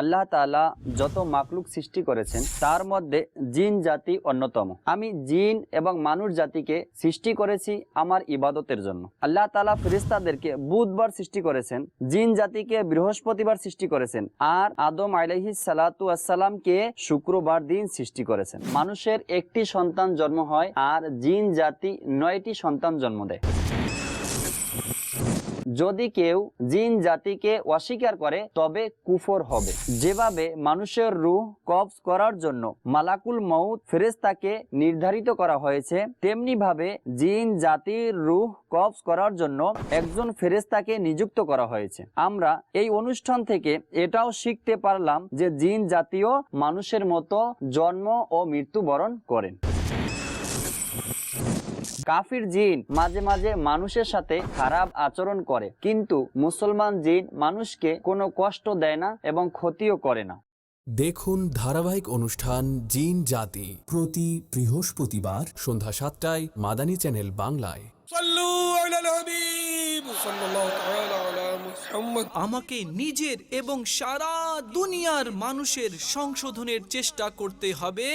আল্লাহ তালা যত মাকলুক সৃষ্টি করেছেন, তার মধ্যে জিন জাতি অন্যতম। আমি জিন এবং মানুষ জাতিকে সৃষ্টি করেছি আমার ইবাদতের জন্য। আল্লাহ তালা ফেরেশতাদেরকে বুধবার সৃষ্টি করেছেন, জিন জাতিকে বৃহস্পতিবার সৃষ্টি করেছেন, আর আদম আলাইহিস সালাতু আসসালামকে শুক্রবার দিন সৃষ্টি করেছেন। মানুষের একটি সন্তান জন্ম হয়, আর জিন জাতি নয়টি সন্তান জন্ম দেয়। যদি কেউ জিন জাতিকে অস্বীকার করে, তবে কুফর হবে। যেভাবে মানুষের রুহ কবজ করার জন্য মালাকুল মউত ফেরেশতাকে নির্ধারিত করা হয়েছে তেমনি ভাবে জিন জাতির রুহ কবজ করার জন্য একজন ফেরেশতাকে নিযুক্ত করা হয়েছে। আমরা এই অনুষ্ঠান থেকে এটাও শিখতে পারলাম যে জিন জাতীয় মানুষের মতো জন্ম ও মৃত্যুবরণ করেন। কাফির জিন মাঝে মাঝে মানুষের সাথে খারাপ আচরণ করে। কিন্তু মুসলমান জিন মানুষকে কোনো কষ্ট দেয় না এবং ক্ষতিও করে না। দেখুন ধারাবাহিক অনুষ্ঠান জিন জাতি প্রতি বৃহস্পতিবার সন্ধ্যা সাতটায় মাদানী চ্যানেল বাংলায়। আমাকে নিজের এবং সারা দুনিয়ার মানুষের সংশোধনের চেষ্টা করতে হবে।